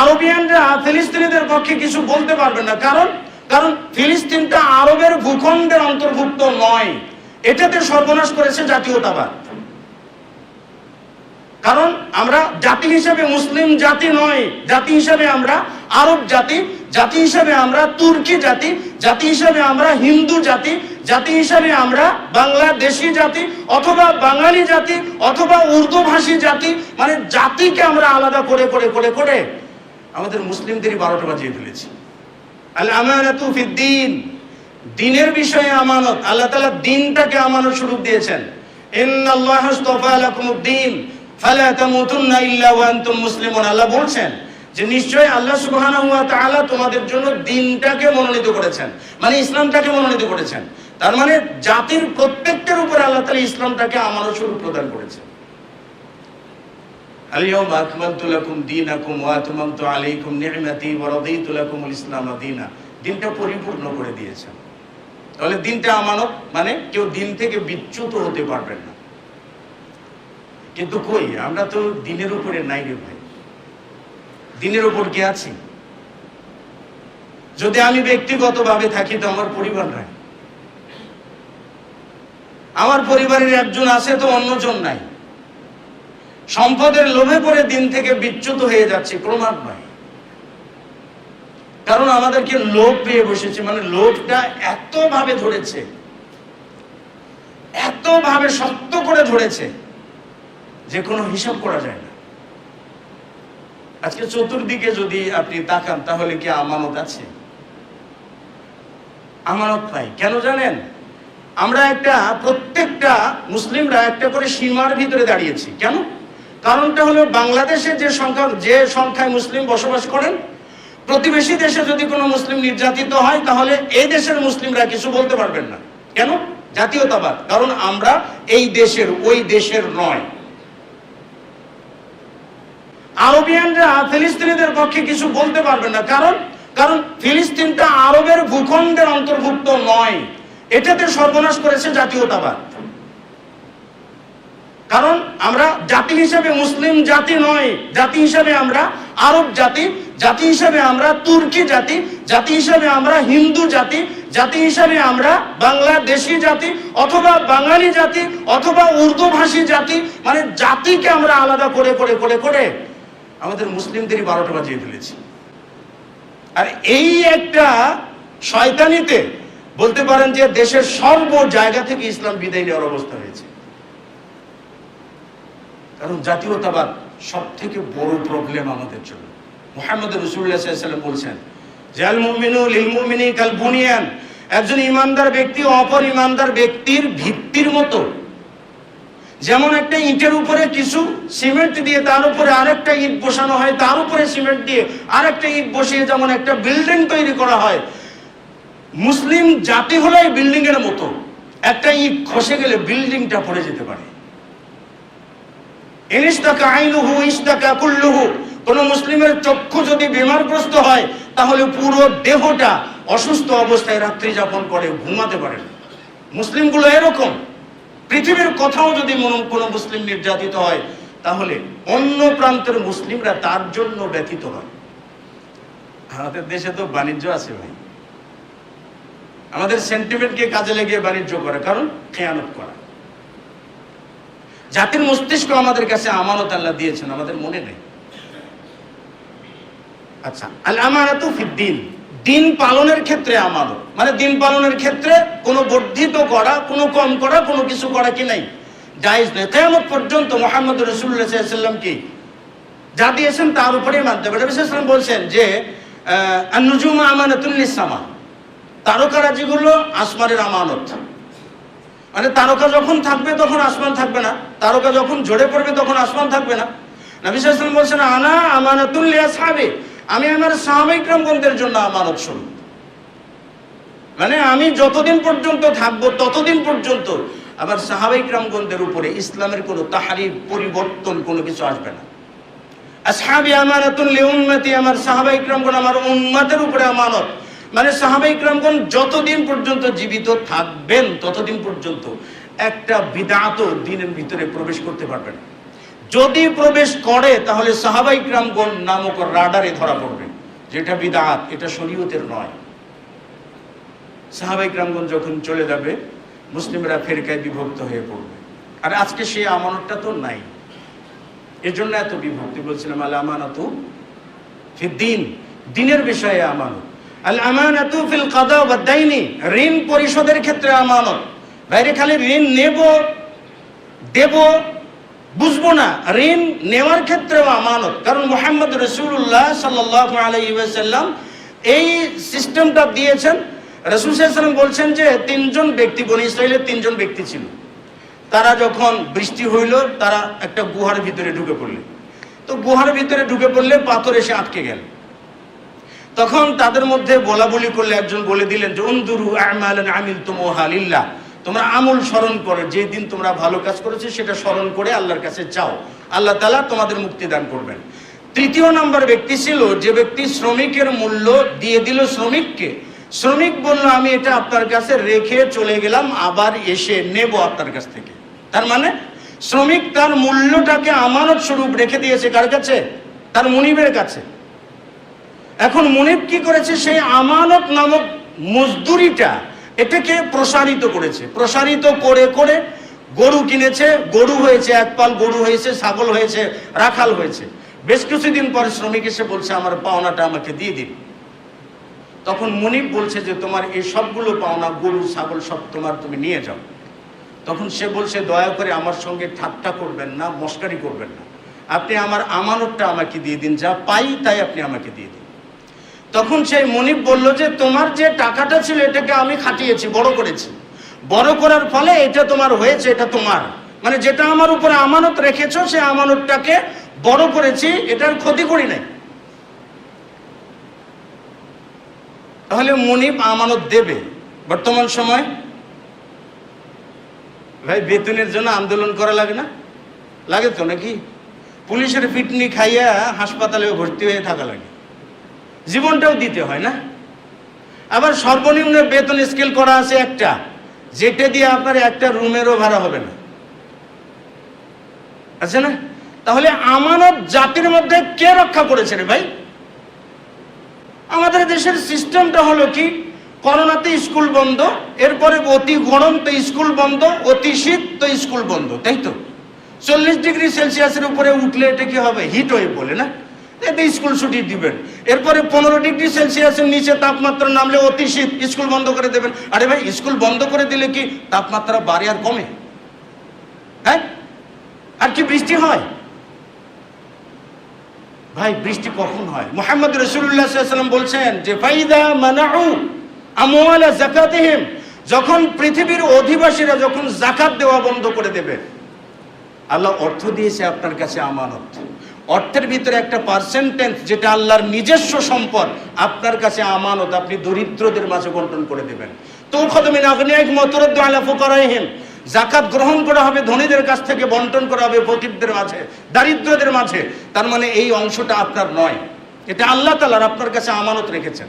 আরবিয়ানরা ফিলিস্তিনিদের পক্ষে কিছু বলতে পারবেন না। কারণ কারণ ফিলিস্তিনটা আরবের ভূখণ্ডের অন্তর্ভুক্ত নয়। এটাতে সর্বনাশ করেছে জাতীয়তাবাদ। কারণ আমরা জাতি হিসেবে মুসলিম জাতি নয়। জাতি হিসেবে আমরা আরব জাতি জাতি হিসেবে আমরা তুর্কি জাতি জাতি হিসেবে আমরা হিন্দু জাতি জাতি হিসেবে আমরা বাংলাদেশি জাতি অথবা বাঙালি জাতি অথবা উর্দু ভাষী জাতি। মানে জাতিকে আমরা আলাদা করে করে করে করে আমাদের মুসলিমদেরই বারোটা বাজিয়ে ফেলেছি। আল আমানাতু ফিদ্দিন। দিনের বিষয়ে আমানত। আল্লাহ তালা দিনটাকে আমানত স্বরূপ দিয়েছেন। আল্লাহ বলছেন যে আল্লাহ তোমাদের জন্য দিনটাকে মনোনীত করেছেন। মানে ইসলামটাকে মনোনীত করেছেন। তার মানে জাতির প্রত্যেকটার উপর আল্লাহ তাআলা ইসলামটাকে আমানত স্বরূপ প্রদান করেছেন। اليوم أكملت لكم دينكم وأتممت عليكم نعمتي ورضيت لكم الإسلام دينا দিনটা পরিপূর্ণ করে দিয়েছেন তাহলে দিনটা আমানত মানে কেউ দিন থেকে বিচ্যুত হতে পারবেন না কিন্তু কই আমরা তো দিনের উপরে নাই রে ভাই দিনের উপর কে আছি যদি আমি ব্যক্তিগতভাবে থাকি তো আমার পরিবার নাই আমার পরিবারের একজন আছে তো অন্যজন নাই সম্পদের লোভে পড়ে দিন থেকে বিচ্যুত হয়ে যাচ্ছে ক্রমান্বয়ে কারণ আমাদেরকে লোভ পেয়ে বসেছে মানে লোভটা এত ভাবে ধরেছে এত ভাবে শক্ত করে ধরেছে, যে কোনো হিসাব করা যায় না। আজকে চতুর্দিকে যদি আপনি তাকান, তাহলে কি আমানত আছে? আমানত নাই। কেন জানেন? আমরা একটা, প্রত্যেকটা মুসলিমরা একটা করে সীমার ভিতরে দাঁড়িয়েছি। কেন? কারণটা হলো বাংলাদেশে যে সংখ্যা, যে সংখ্যায় মুসলিম বসবাস করেন, প্রতিবেশী দেশে যদি কোনো মুসলিম নির্যাতিত হয়, তাহলে এই দেশের মুসলিমরা কিছু বলতে পারবেন না। কেন? জাতীয়তাবাদ। কারণ আমরা এই দেশের, ওই দেশের নয়। আরবিয়ানরা ফিলিস্তিনিদের পক্ষে কিছু বলতে পারবেন না। কারণ? কারণ ফিলিস্তিনটা আরবের ভূখণ্ডের অন্তর্ভুক্ত নয়। এটাতে সর্বনাশ করেছে জাতীয়তাবাদ। কারণ আমরা জাতি হিসেবে মুসলিম জাতি নয়। জাতি হিসেবে আমরা আরব জাতি জাতি হিসেবে আমরা তুর্কি জাতি জাতি হিসেবে আমরা হিন্দু জাতি জাতি হিসেবে আমরা বাংলাদেশি জাতি অথবা বাঙালি জাতি অথবা উর্দু ভাষী জাতি। মানে জাতিকে আমরা আলাদা করে করে করে করে আমাদের মুসলিমদেরই বারোটা বাজিয়ে ফেলেছি। আর এই একটা শয়তানিতে বলতে পারেন যে দেশের সর্ব জায়গা থেকে ইসলাম বিদায় নেওয়ার অবস্থা হয়েছে। কারণ জাতীয়তাবাদ সব থেকে বড় প্রবলেম আমাদের জন্য। মোহাম্মদ রসুল্লাহাম বলছেন, জাল মুমিনু লিল কাল বুনিয়ান। একজন ইমানদার ব্যক্তি অপর ইমানদার ব্যক্তির ভিত্তির মতো। যেমন একটা ইটের উপরে কিছু সিমেন্ট দিয়ে তার উপরে আরেকটা ইট বসানো হয়, তার উপরে সিমেন্ট দিয়ে আরেকটা ইট বসিয়ে যেমন একটা বিল্ডিং তৈরি করা হয়। মুসলিম জাতি হলো এই বিল্ডিং এর মতো। একটা ইট খসে গেলে বিল্ডিংটা পড়ে যেতে পারে। ইনিস্তাকা আইনুহু ইস্তাকা কুল্লুহু। কোন মুসলিমের চক্ষু যদি বিমারগ্রস্ত হয়, তাহলে পুরো দেহটা অসুস্থ অবস্থায় রাত্রি যাপন করে, ঘুমাতে পারে না। মুসলিমগুলো এরকম। পৃথিবীর কোথাও যদি কোনো মুসলিম নির্যাতিত হয়, তাহলে অন্য প্রান্তের মুসলিমরা তার জন্য ব্যথিত হয়। আমাদের দেশে তো বাণিজ্য আছে ভাই। আমাদের সেন্টিমেন্টকে কাজে লাগিয়ে বাণিজ্য করে, কারণ খেয়ানত করা। জাতির মস্তিষ্ক আমাদের কাছে আমানত আল্লাহ দিয়েছেন, আমাদের মনে নেই। আচ্ছা ক্ষেত্রে আমানত। মানে দিন পালনের ক্ষেত্রে বর্ধিত করা, কোনো কম করা, কোনো কিছু করা কি নাই? পর্যন্ত মোহাম্মদ রসুল্লাহ সাল্লাম কি? তার উপরেই মানতে বলছেন যে তারকারাজিগুলো আসমানের আমানত। মানে তারকা যখন থাকবে তখন আসমান থাকবে না, তারকা যখন ঝরে পড়বে তখন আসমান থাকবে না। নবী সাল্লাম বলছেন, আনা আমানাতুল্লিয়া সাহাবে আমি আমার সাহাবাইক্রমগণদের জন্য আমানত স্বরূপ। মানে আমি যতদিন পর্যন্ত থাকব ততদিন পর্যন্ত আমার সাহাবাইক্রমগণদের উপরে ইসলামের কোনো তাহারি পরিবর্তন কোনো কিছু আসবে না। আসহাবি আমানাতুল লিউম্মতি, আমার সাহাবাইক্রমগণ আমার উম্মতের উপরে আমানত। মানে সাহাবাই ক্রামগণ যতদিন পর্যন্ত জীবিত থাকবেন, ততদিন পর্যন্ত একটা বিদাত দিনের ভিতরে প্রবেশ করতে পারবেন যদি প্রবেশ করে, তাহলে সাহাবাই ক্রামগণ নামক রাডারে ধরা পড়বে। যেটা বিদাত, এটা শরীয়তের নয়। সাহাবাই ক্রামগণ যখন চলে যাবে, মুসলিমরা ফেরকায় বিভক্ত হয়ে পড়বে। আর আজকে সেই আমানতটা তো নাই। এজন্য এত বিভক্তি বলছিলাম আল আমানত দিন দিনের বিষয়ে আমানত। আল আমানাতু ফিল কাদা ওয়া দাইনি। ঋণ পরিশোধের ক্ষেত্রে আমানত। বাইরে খালি ঋণ নেব, দেব, বুঝব না। ঋণ নেওয়ার ক্ষেত্রেও আমানত। কারণ মোহাম্মদ রসুল্লাহ সাল্লাহ আলাইসাল্লাম এই সিস্টেমটা দিয়েছেন। রসুল বলছেন যে, তিনজন ব্যক্তি, বনি ইসরায়েলের তিনজন ব্যক্তি ছিল। তারা যখন বৃষ্টি হইল, তারা একটা গুহার ভিতরে ঢুকে পড়লে। তো গুহার ভিতরে ঢুকে পড়লে পাথর এসে আটকে গেল। তখন তাদের মধ্যে বলা বলি করলে একজন বলে দিলেন যে, উন্দুরু আমালান আমিল তুমু তোমরা আমল স্মরণ করো যে দিন তোমরা ভালো কাজ করেছ সেটা স্মরণ করে আল্লাহর কাছে চাও আল্লাহ তালা তোমাদের মুক্তি দান করবেন। তৃতীয় নম্বর ব্যক্তি ছিল, যে ব্যক্তি শ্রমিকের মূল্য দিয়ে দিল শ্রমিককে। শ্রমিক বলল, আমি এটা আপনার কাছে রেখে চলে গেলাম, আবার এসে নেব আপনার কাছ থেকে। তার মানে শ্রমিক তার মূল্যটাকে আমানত স্বরূপ রেখে দিয়েছে কার কাছে? তার মুনিবের কাছে। এখন মুনিব কি করেছে? সেই আমানত নামক মজদুরিটা এটাকে প্রসারিত করেছে। প্রসারিত করে করে গরু কিনেছে, গরু হয়েছে, এক পাল গরু হয়েছে, ছাগল হয়েছে, রাখাল হয়েছে। বেশ কিছুদিন পরে শ্রমিক এসে বলছে, আমার পাওনাটা আমাকে দিয়ে দিন। তখন মুনিব বলছে যে, তোমার এই সবগুলো পাওনা, গরু, ছাগল সব তোমার, তুমি নিয়ে যাও। তখন সে বলছে, দয়া করে আমার সঙ্গে ঠাট্টা করবেন না, মস্কারি করবেন না। আপনি আমার আমানতটা আমাকে দিয়ে দিন, যা পাই তাই আপনি আমাকে দিয়ে দিন। তখন সেই মনিব বলল যে, তোমার যে টাকাটা ছিল, এটাকে আমি খাটিয়েছি, বড় করেছি। বড় করার ফলে এটা তোমার হয়েছে, এটা তোমার। মানে যেটা আমার উপরে আমানত রেখেছো, সে আমানতটাকে বড় করেছি, এটার ক্ষতি করি নাই। তাহলে মনিব আমানত দেবে। বর্তমান সময় ভাই, বেতনের জন্য আন্দোলন করা লাগে না? লাগে তো নাকি? পুলিশের পিটনি খাইয়া হাসপাতালে ভর্তি হয়ে থাকা লাগে। জীবনটাও দিতে হয় না। আবার সর্বনিম্ন বেতন স্কেল করা আছে একটা। যেটা দিয়ে আপনার একটা রুমেরও ভাড়া হবে না। আছে না? তাহলে আমানত জাতির মধ্যে কে রক্ষা করেছে রে ভাই? আমাদের দেশের সিস্টেমটা হলো কি? করোনাতে স্কুল বন্ধ, এরপরে অতি গরম তো স্কুল বন্ধ, অতি শীত তো স্কুল বন্ধ, তাই তো? চল্লিশ ডিগ্রি সেলসিয়াসের উপরে উঠলে এটা কি হবে? হিট ওয়েভ বলে না? এতে স্কুল ছুটি দিবেন। এরপরে পনেরো ডিগ্রি সেলসিয়াসের নিচে তাপমাত্রা নামলে অতি শীত, স্কুল বন্ধ করে দেবেন। আরে ভাই, স্কুল বন্ধ করে দিলে কি তাপমাত্রা বাড়ে আর কমে? হ্যাঁ? আর কি বৃষ্টি হয়? ভাই, বৃষ্টি কখন হয়? মোহাম্মদ রসুল্লাহ সাল্লাম বলছেন যে, ফাইদা মানাউ আমওয়ালা জাকাতিহিম যখন পৃথিবীর অধিবাসীরা যখন জাকাত দেওয়া বন্ধ করে দেবে, আল্লাহ অর্থ দিয়েছে আপনার কাছে আমানত। অর্থের ভিতরে একটা পার্সেন্টেজ যেটা আল্লাহর নিজস্ব সম্পদ, আপনার কাছে আমানত, আপনি দরিদ্রদের মাঝে বন্টন করে দেবেন। তো খদমিন আগ্নেয় মতরদ্দ আলা ফুকারাইহিম। জাকাত গ্রহণ করা হবে ধনীদের কাছ থেকে, বন্টন করা হবে ফকিরদের মাঝে, দারিদ্রদের মাঝে। তার মানে এই অংশটা আপনার নয়। এটা আল্লাহ তালার আপনার কাছে আমানত রেখেছেন।